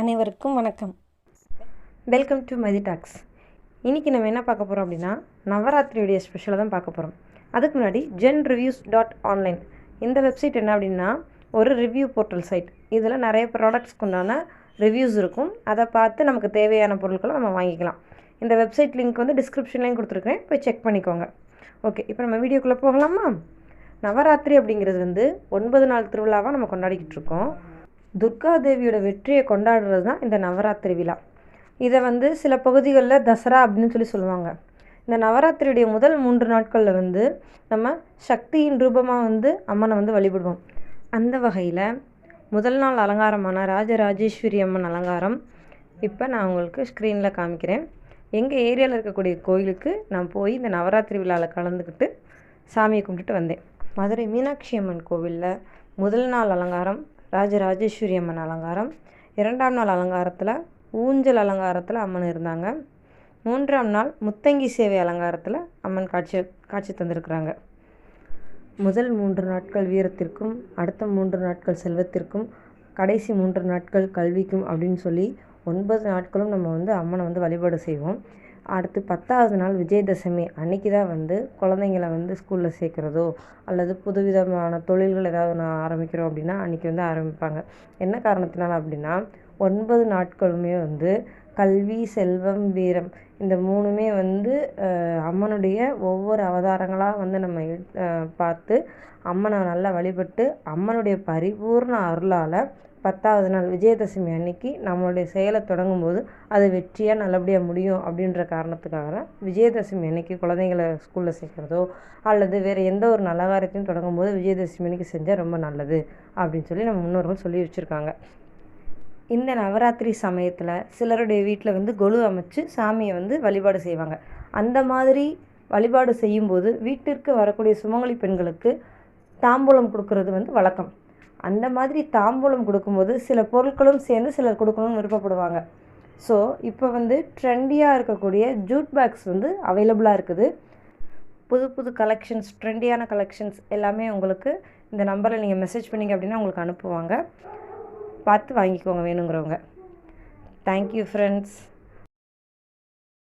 அனைவருக்கும் வணக்கம். Welcome to Mathi tax இன்றைக்கி நம்ம என்ன பார்க்க போகிறோம் அப்படின்னா நவராத்திரியுடைய ஸ்பெஷலை தான் பார்க்க போகிறோம் அதுக்கு முன்னாடி ஜென் ரிவ்யூஸ் டாட் ஆன்லைன் இந்த வெப்சைட் என்ன அப்படின்னா ஒரு ரிவ்யூ போர்ட்டல் சைட் இதில் நிறைய ப்ராடக்ட்ஸ்க்கு உண்டான ரிவ்யூஸ் இருக்கும். அதை பார்த்து நமக்கு தேவையான பொருட்களை நம்ம வாங்கிக்கலாம். இந்த வெப்சைட் லிங்க் வந்து டிஸ்கிரிப்ஷன்லேயும் கொடுத்துருக்கேன் போய் செக் பண்ணிக்கோங்க. ஓகே இப்போ நம்ம வீடியோக்குள்ளே போகலாமா? நவராத்திரி அப்படிங்கிறது வந்து ஒன்பது நாள் திருவிழாவாக நம்ம கொண்டாடிக்கிட்டு இருக்கோம். துர்கா தேவியோட வெற்றியை கொண்டாடுறது தான் இந்த நவராத்திரி விழா. இதை வந்து சில பகுதிகளில் தசரா அப்படின்னு சொல்லி சொல்லுவாங்க. இந்த நவராத்திரியுடைய முதல் மூன்று நாட்களில் வந்து நம்ம சக்தியின் ரூபமாக வந்து அம்மனை வந்து வழிபடுவோம். அந்த வகையில் முதல் நாள் அலங்காரமான ராஜராஜேஸ்வரி அம்மன் அலங்காரம் இப்போ நான் உங்களுக்கு ஸ்க்ரீனில் காமிக்கிறேன். எங்கள் ஏரியாவில் இருக்கக்கூடிய கோயிலுக்கு நான் போய் இந்த நவராத்திரி விழாவில் கலந்துக்கிட்டு சாமியை கும்பிட்டுட்டு வந்தேன். மதுரை மீனாட்சி அம்மன் கோவிலில் முதல் நாள் அலங்காரம் ராஜராஜேஸ்வரி அம்மன் அலங்காரம். இரண்டாம் நாள் அலங்காரத்தில் ஊஞ்சல் அலங்காரத்தில் அம்மன் இருந்தாங்க. மூன்றாம் நாள் முத்தங்கி சேவை அலங்காரத்தில் அம்மன் காட்சி காட்சி தந்திருக்கிறாங்க. முதல் மூன்று நாட்கள் வீரத்திற்கும் அடுத்த மூன்று நாட்கள் செல்வத்திற்கும் கடைசி மூன்று நாட்கள் கல்விக்கும் அப்படின்னு சொல்லி ஒன்பது நாட்களும் நம்ம வந்து அம்மனை வந்து வழிபாடு செய்வோம். அடுத்து பத்தாவது நாள் விஜயதசமி. அன்னைக்கு தான் வந்து குழந்தைங்கள வந்து ஸ்கூலில் சேர்க்குறதோ அல்லது புதுவிதமான தொழில்கள் ஏதாவது நான் ஆரம்பிக்கிறோம் அப்படின்னா அன்றைக்கி வந்து ஆரம்பிப்பாங்க. என்ன காரணத்தினால அப்படின்னா ஒன்பது நாட்களுமே வந்து கல்வி செல்வம் வீரம் இந்த மூணுமே வந்து அம்மனுடைய ஒவ்வொரு அவதாரங்களாக வந்து நம்ம பார்த்து அம்மனை நல்லா வழிபட்டு அம்மனுடைய பரிபூர்ண அருளால் பத்தாவது நாள் விஜயதசமி அன்னைக்கு நம்மளுடைய செயலை தொடங்கும் போது அது வெற்றியாக நல்லபடியாக முடியும் அப்படின்ற காரணத்துக்காக தான் விஜயதசமி அன்னைக்கு குழந்தைங்களை ஸ்கூலில் சேர்க்குறதோ அல்லது வேறு எந்த ஒரு நல்ல காரியத்தையும் தொடங்கும் போது விஜயதசமி அன்னைக்கு செஞ்சால் ரொம்ப நல்லது அப்படின்னு சொல்லி நம்ம முன்னோர்கள் சொல்லி வச்சுருக்காங்க. இந்த நவராத்திரி சமயத்தில் சிலருடைய வீட்டில் வந்து கொலு அமைச்சு சாமியை வந்து வழிபாடு செய்வாங்க. அந்த மாதிரி வழிபாடு செய்யும்போது வீட்டிற்கு வரக்கூடிய சுமங்கலி பெண்களுக்கு தாம்பூலம் கொடுக்கறது வந்து வழக்கம். அந்த மாதிரி தாம்பூலம் கொடுக்கும்போது சில பொருட்களும் சேர்ந்து சிலர் கொடுக்கணும்னு விருப்பப்படுவாங்க. ஸோ இப்போ வந்து ட்ரெண்டியாக இருக்கக்கூடிய ஜூட் பேக்ஸ் வந்து அவைலபிளாக இருக்குது. புது புது கலெக்ஷன்ஸ் ட்ரெண்டியான கலெக்ஷன்ஸ் எல்லாமே உங்களுக்கு இந்த நம்பரில் நீங்கள் மெசேஜ் பண்ணிங்க அப்படின்னா உங்களுக்கு அனுப்புவாங்க. பார்த்து வாங்கிக்கோங்க வேணுங்கிறவங்க. Thank you friends